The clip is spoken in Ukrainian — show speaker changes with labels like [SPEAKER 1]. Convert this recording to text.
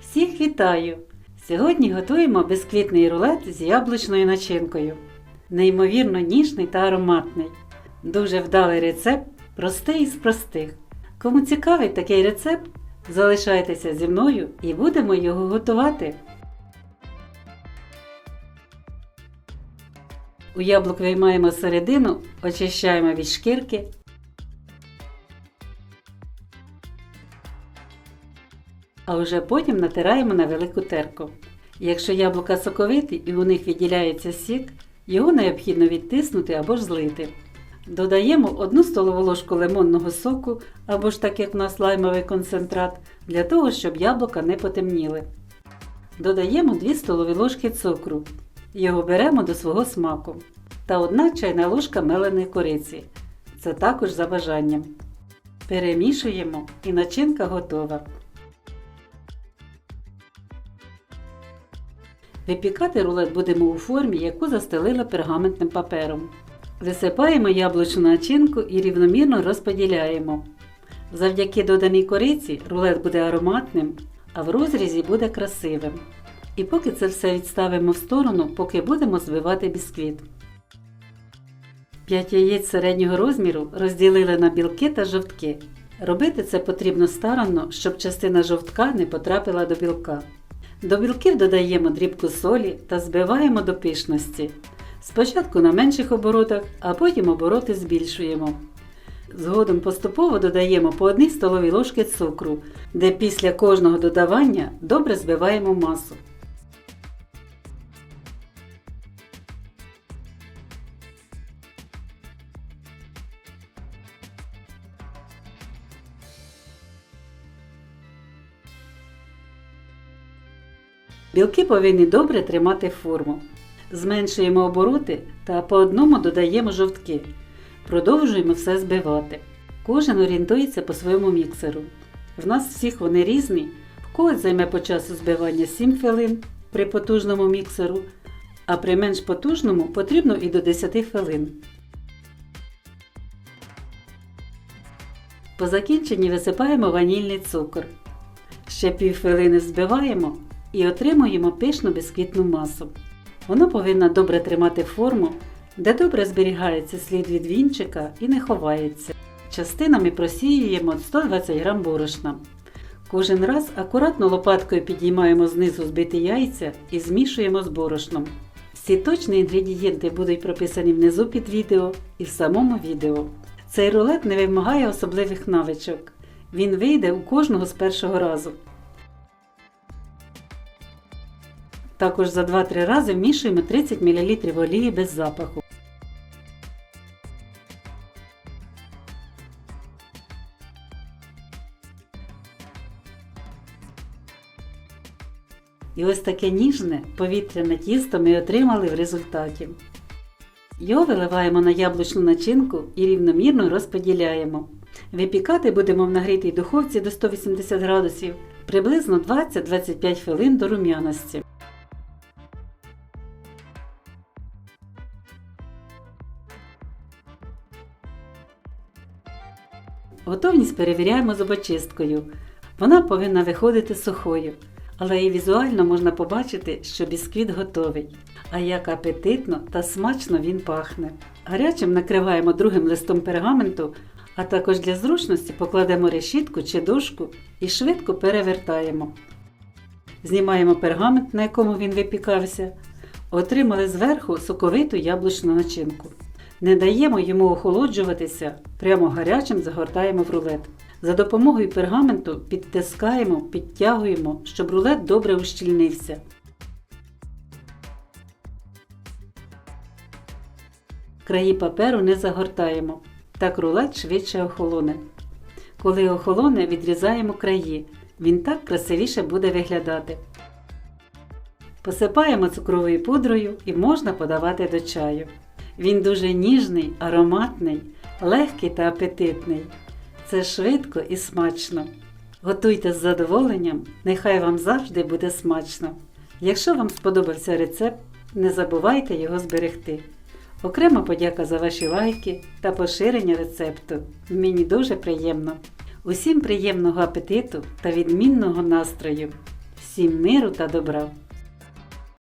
[SPEAKER 1] Всіх вітаю! Сьогодні готуємо бисквітний рулет з яблучною начинкою. Неймовірно ніжний та ароматний. Дуже вдалий рецепт, простий із простих. Кому цікавий такий рецепт, залишайтеся зі мною і будемо його готувати. У яблук виймаємо середину, очищаємо від шкірки. А вже потім натираємо на велику терку. Якщо яблука соковиті і у них відділяється сік, його необхідно відтиснути або ж злити. Додаємо 1 столову ложку лимонного соку або ж так як в нас лаймовий концентрат, для того, щоб яблука не потемніли. Додаємо 2 столові ложки цукру. Його беремо до свого смаку. Та 1 чайна ложка меленої кориці. Це також за бажанням. Перемішуємо і начинка готова. Випікати рулет будемо у формі, яку застелили пергаментним папером. Висипаємо яблучну начинку і рівномірно розподіляємо. Завдяки доданій кориці рулет буде ароматним, а в розрізі буде красивим. І поки це все відставимо в сторону, поки будемо збивати бісквіт. 5 яєць середнього розміру розділили на білки та жовтки. Робити це потрібно старанно, щоб частина жовтка не потрапила до білка. До білків додаємо дрібку солі та збиваємо до пишності. Спочатку на менших оборотах, а потім обороти збільшуємо. Згодом поступово додаємо по 1 столовій ложки цукру, де після кожного додавання добре збиваємо масу. Білки повинні добре тримати форму. Зменшуємо обороти та по одному додаємо жовтки. Продовжуємо все збивати. Кожен орієнтується по своєму міксеру. В нас всіх вони різні. В когось займе по часу збивання 7 хвилин при потужному міксеру, а при менш потужному потрібно і до 10 хвилин. По закінченні висипаємо ванільний цукор. Ще півхвилини збиваємо і отримуємо пишну бісквітну масу. Вона повинна добре тримати форму, де добре зберігається слід від вінчика і не ховається. Частинами просіюємо 120 г борошна. Кожен раз акуратно лопаткою підіймаємо знизу збиті яйця і змішуємо з борошном. Всі точні інгредієнти будуть прописані внизу під відео і в самому відео. Цей рулет не вимагає особливих навичок. Він вийде у кожного з першого разу. Також за 2-3 рази вмішуємо 30 мл олії без запаху. І ось таке ніжне повітряне тісто ми отримали в результаті. Його виливаємо на яблучну начинку і рівномірно розподіляємо. Випікати будемо в нагрітій духовці до 180 градусів приблизно 20-25 хвилин до рум'яності. Готовність перевіряємо зубочисткою. Вона повинна виходити сухою, але і візуально можна побачити, що бісквіт готовий. А як апетитно та смачно він пахне. Гарячим накриваємо другим листом пергаменту, а також для зручності покладемо решітку чи дошку і швидко перевертаємо. Знімаємо пергамент, на якому він випікався, отримали зверху соковиту яблучну начинку. Не даємо йому охолоджуватися, прямо гарячим загортаємо в рулет. За допомогою пергаменту підтискаємо, підтягуємо, щоб рулет добре ущільнився. Краї паперу не загортаємо, так рулет швидше охолоне. Коли охолоне, відрізаємо краї. Він так красивіше буде виглядати. Посипаємо цукровою пудрою і можна подавати до чаю. Він дуже ніжний, ароматний, легкий та апетитний. Це швидко і смачно. Готуйте з задоволенням, нехай вам завжди буде смачно. Якщо вам сподобався рецепт, не забувайте його зберегти. Окрема подяка за ваші лайки та поширення рецепту. Мені дуже приємно. Усім приємного апетиту та відмінного настрою! Всім миру та добра!